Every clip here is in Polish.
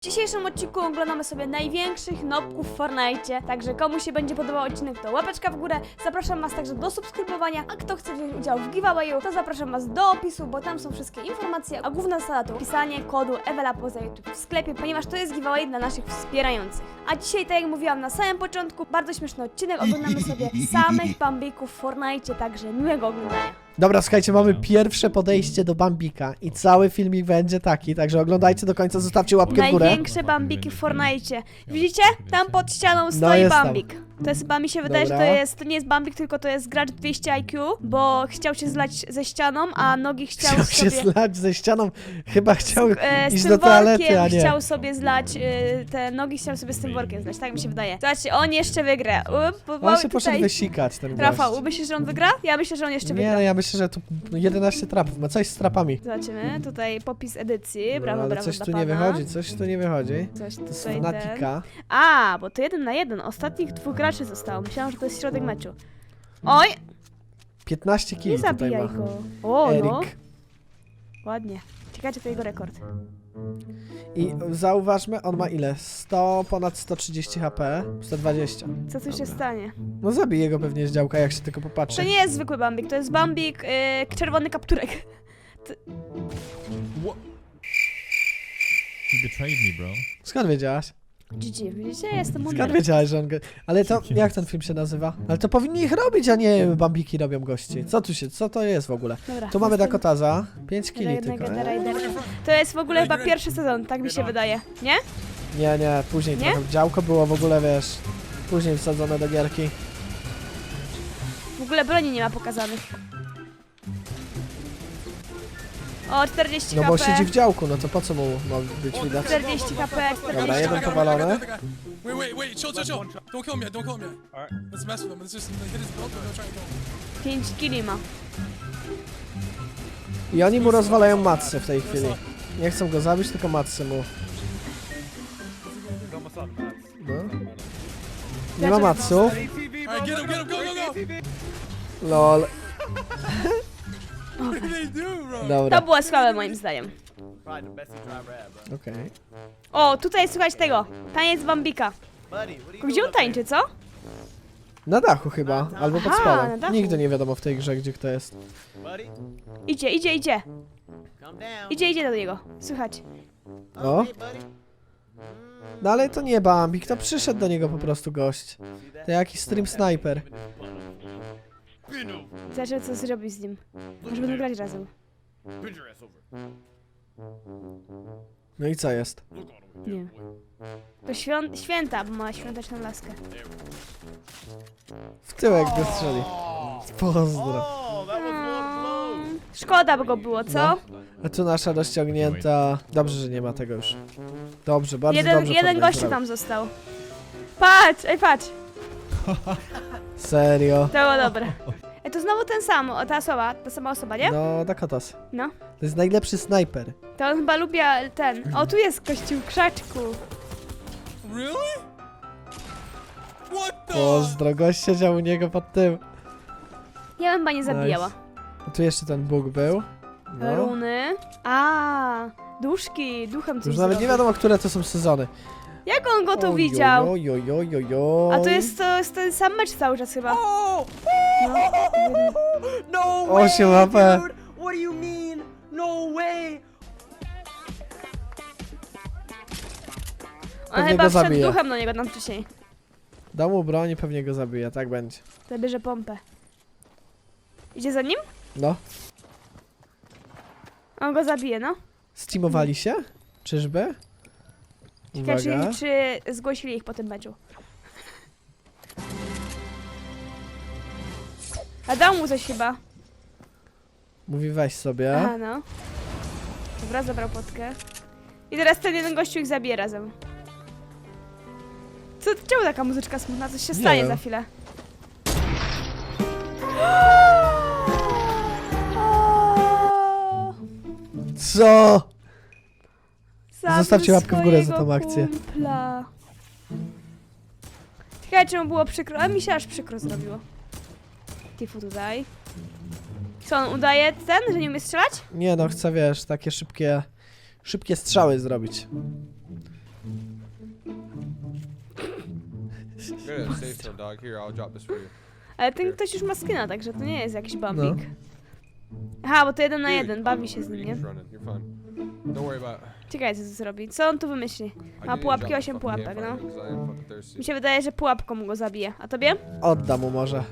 W dzisiejszym odcinku oglądamy sobie największych nopków w Fortnite, także komu się będzie podobał odcinek, to łapeczka w górę. Zapraszam Was także do subskrybowania, a kto chce wziąć udział w giveawayu, to zapraszam Was do opisu, bo tam są wszystkie informacje, a główna zasada to wpisanie kodu Ewela poza YouTube w sklepie, ponieważ to jest giveaway dla naszych wspierających. A dzisiaj, tak jak mówiłam na samym początku, bardzo śmieszny odcinek, oglądamy sobie samych bambików w Fortnite, także miłego oglądania. Dobra, słuchajcie, mamy pierwsze podejście do Bambika i cały filmik będzie taki, także oglądajcie do końca, zostawcie łapkę w górę. Największe bambiki w Fortnite. Widzicie? Tam pod ścianą stoi No jest tam. bambik. To jest chyba mi się wydaje, że Dobra. to jest to nie jest bambik, tylko to jest gracz 200 IQ, bo chciał się zlać ze ścianą, a nogi chciał, Chciał sobie się zlać ze ścianą, chyba chciał e, z iść tym do toalety, workiem a nie. chciał sobie zlać e, te nogi chciał sobie z tym workiem zlać, tak mi się wydaje. Zobaczcie, on jeszcze wygra. Up, bo On się poszedł tutaj... wysikać, ten Rafał, gość. myślisz, że on wygra? Ja myślę, że on jeszcze Nie, wygra. no ja myślę, że tu 11 trapów, ma coś z trapami. Zobaczymy, tutaj popis edycji, No, brawo, ale brawo coś dla tu pana. nie wychodzi, coś tu nie wychodzi. Coś To jest tutaj ten. Fnatica. A, bo to jeden na jeden. Ostatnich dwóch graczy zostało. Myślałam, że to jest środek meczu. Oj, 15 nie kili tutaj zabijaj go. O, no. Erik. Ładnie. Ciekawe, to jego rekord. I zauważmy, on ma ile? 100, ponad 130 HP, 120. Co tu się stanie? No zabije go pewnie z działka, jak się tylko To popatrzy. nie jest zwykły bambik, to jest bambik, yy, czerwony kapturek. He betrayed me, bro. Skąd wiedziałaś? GG, widzicie? Ja jestem Skąd mądry. wiedziałeś, że on... Ale to, jak ten film się nazywa? Ale to powinni ich robić, a nie bambiki robią gości. Co tu się, co to jest w ogóle? Dobra. Tu mamy. Dakotaza, 5 kili Jednego tylko. The? Rider. To jest w ogóle chyba pierwszy sezon, tak mi się wydaje. Nie? Nie, nie, później Nie? trochę. Działko było w ogóle, wiesz, później wsadzone do gierki. W ogóle broni nie ma pokazanych. O, 40 No HP. bo siedzi w działku, no to po co mu ma być widać? 40 HP, 40 Dobra, jeden powalony. Wait, wait, wait, chill, chill, chill. Don't kill him yet, don't kill him yet. Alright. Let's mess with him. Let's just hit his build and they'll try and kill him. 5 kili ma. I oni mu rozwalają matsy w tej chwili. Nie chcą go zabić, tylko matsy mu. No. Nie ma matsów. Alright, get him, get him, go, go, go. Lol. What did they do, bro? To Dobra, było słabe moim zdaniem. okej. O, tutaj słuchać tego. Taniec Bambika. Gdzie on tańczy, co? Na dachu chyba, albo pod Aha, na spodem. dachu. Nigdy nie wiadomo w tej grze, gdzie kto jest. Idzie, idzie, idzie. Idzie, idzie do niego. Słychać. O. No ale to nie Bambik, to przyszedł do niego po prostu gość. To jakiś stream sniper. Zobaczymy, co zrobi z nim. Może będą grać razem. No i co jest? Nie. To świąt, święta, bo ma świąteczną laskę. W tyłek go strzeli. Pozdro. Mm, Szkoda by go było, co? No. A tu nasza rozciągnięta. Dobrze, że nie ma tego już. Dobrze, bardzo jeden dobrze. jeden gościu tam został. Patrz, ej patrz. Serio. To było dobre. To znowu ten sam, o, ta osoba, ta sama osoba, nie? No, Dakotas. No. To jest najlepszy snajper. To on chyba lubi ten. O, tu jest kościół krzaczku. Really? What the? Pozdro, gość siedział u niego pod tym. Ja bym chyba nie zabijała. Nice. A tu jeszcze ten Bóg był. No. Runy. A, duszki, duchem coś Już nawet nie zrobił. wiadomo, które to są sezony. Jak on go tu widział? Oj, oj, oj, oj, oj. A to jest, to jest ten sam mecz cały czas chyba. Oh! No. No way, się łapę. dude! What do you mean? No way! On Pewnie chyba wszedł zabije. duchem do niego tam wcześniej. Dał mu broń i pewnie go zabije, tak będzie. Zabierze pompę. Idzie za nim? No. On go zabije, no. Steamowali się? Czyżby? Ciekawe, Uwaga. czy, czy zgłosili ich po tym meczu. A dał mu coś chyba. Mówi weź sobie. Aha, no. Dobra, zabrał potkę. I teraz ten jeden gościu ich zabije razem. Co, czemu taka muzyczka smutna? Coś się Nie stanie wiem. za chwilę. Co? Zabił Zostawcie łapkę w górę za tą swojego akcję. Kumpla. Ciekawe, czy mu było przykro. A mi się aż przykro zrobiło. Tifu tutaj. Co on udaje ten, że nie umie strzelać? Nie no, chcę wiesz, takie szybkie, szybkie strzały zrobić. Ale ten ktoś już ma skina, także to nie jest jakiś no. bambik. Aha, bo to jeden na jeden, bawi się z nim, nie? Czekaj, co zrobi. Co on tu wymyśli? Ma pułapki, osiem pułapek, no. Mi się wydaje, że pułapką go zabije. A tobie? Oddam mu może.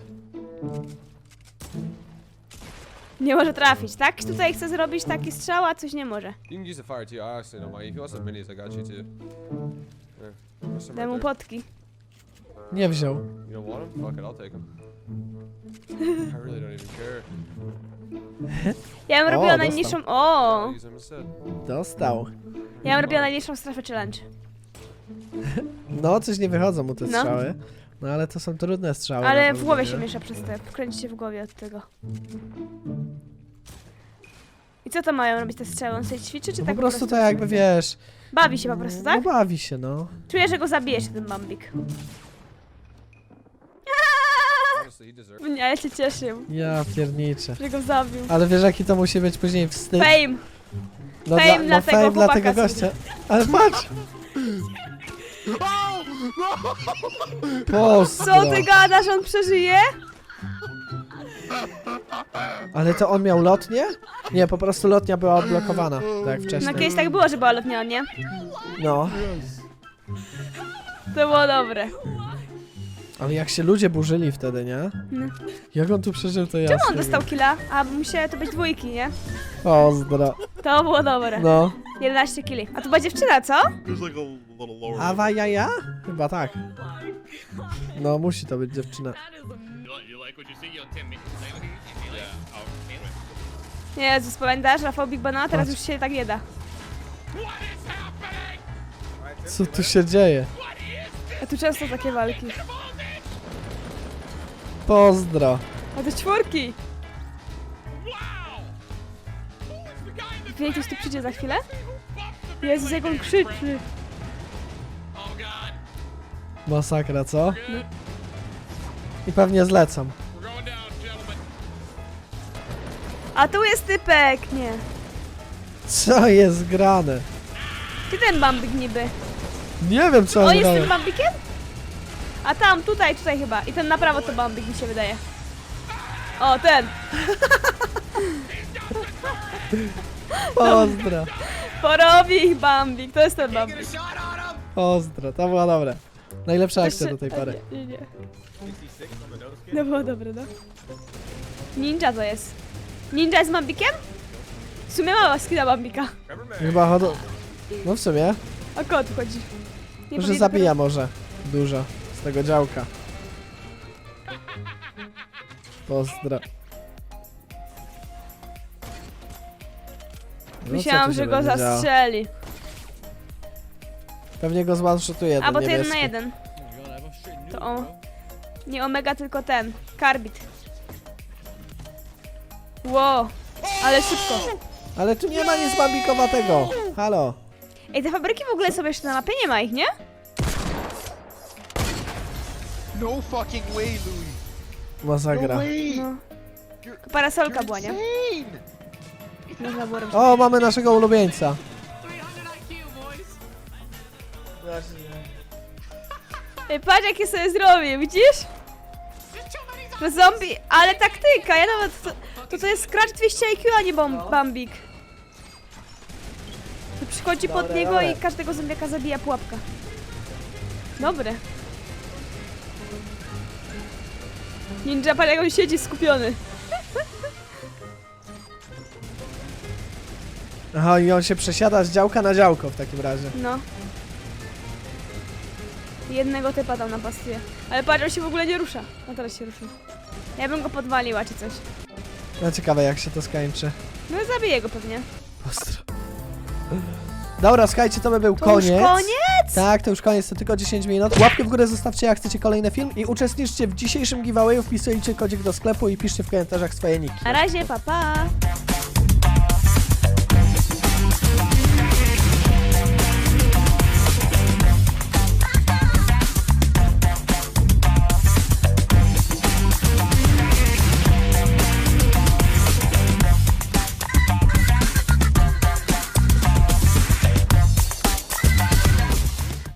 Nie może trafić, tak? Tutaj chce zrobić taki strzał, a coś nie może. You can use the fire too. I actually don't mind. If you want some minis, I got you too. Here. There's some Daj mu right there. potki. Nie wziął. You don't want them? Fuck it, I'll take them. I really don't even care. Ja bym O, robiła dostał. najniższą... O! I'll use them instead. Dostał. Ja bym robiła najniższą strefę challenge. No, coś nie wychodzą mu te No. strzały. No ale to są trudne strzały. Ale w głowie się miesza przez to. Kręci się w głowie od tego. I co to mają robić te strzały? On sobie ćwiczy, czy No tak po prostu tak jakby wiesz. Bawi się po prostu, tak? No bawi się, no. Czuję, że go zabije się ten bambik. Nie, ja się cieszę, Ja pierniczę. że go zabił. Ale wiesz jaki to musi być później wstyd? Fame! No, fame dla, dla no tego fame dla chłopaka tego gościa. Ale patrz! Pozdro. Co ty gadasz, on przeżyje? Ale to on miał lotnię? Nie, po prostu lotnia była odblokowana, tak jak No wcześniej. kiedyś tak było, że była lotnia, nie? No, To było dobre. ale jak się ludzie burzyli wtedy, nie? No. Jak on tu przeżył, to ja Czemu on dostał killa? A musiały to być dwójki, nie? Pozdro. To było dobre. No. 11 killi. A to była dziewczyna, co? There's like a little lower. Awa jaja? Chyba tak. No, musi to być dziewczyna. You like what you see, yo, Tim? Yeah, I'll Jezus, pamiętasz? Rafał Big Banana? Teraz już się tak nie da. Co tu się dzieje? A tu często takie walki. Pozdro. A to czwórki! Wie, ktoś tu przyjdzie za chwilę? Jezus, jak on krzyczy. Masakra, co? I pewnie gentlemen. A tu jest typek! Nie. Co jest grane? Gdzie ten bambik niby? Nie wiem co on jest robi. tym bambikiem? A tam, tutaj, tutaj chyba. I ten na prawo to bambik mi się wydaje. O, ten! Pozdro. Porobi ich bambik, to jest ten bambik. Pozdro, to było dobre. Najlepsza akcja do tej pory. Nie, nie, nie. No było dobre, no. Ninja to jest. Ninja jest bambikiem? W sumie mała skina bambika. Chyba chodzą... No w sumie, O kogo tu chodzi? Nie że powinien zabija może dużo z tego działka. Pozdro. No, co Myślałam, tu się że go będzie działo? zastrzeli. Pewnie go zwanshotuje A ten bo to jeden na niebieski. jeden. To o. Nie omega, tylko ten. Karbit. Ło. Ale szybko. Ale tu nie ma nic bambikowatego. Halo. Ej, te fabryki w ogóle są jeszcze na mapie? Nie ma ich, nie? No fucking way, Louis. No way. No. You're, Parasolka you're była, nie? insane. O, mamy naszego ulubieńca. Ej, patrz jakie sobie zrobię, widzisz? Że zombie, ale taktyka, ja nawet, to, to, to jest Scratch 200 IQ, a nie bomb, Bambik. To przychodzi pod Dobre, niego dobre. i każdego zombiaka zabija pułapka. Dobre. Ninja, patrz jak on siedzi skupiony. Aha, i on się przesiada z działka na działko w takim razie. No. Jednego typa tam napastuje. Ale patrz, on się w ogóle nie rusza. No teraz się ruszył. Ja bym go podwaliła czy coś. No ciekawe jak się to skończy. No i zabiję go pewnie. Ostro. Dobra, słuchajcie, to by był To koniec. już koniec? Tak, to już koniec, to tylko 10 minut. Łapkę w górę zostawcie, jak chcecie kolejny film i uczestniczcie w dzisiejszym giveawayu, wpisujcie kodzik do sklepu i piszcie w komentarzach swoje niki. Na razie, papa. Pa.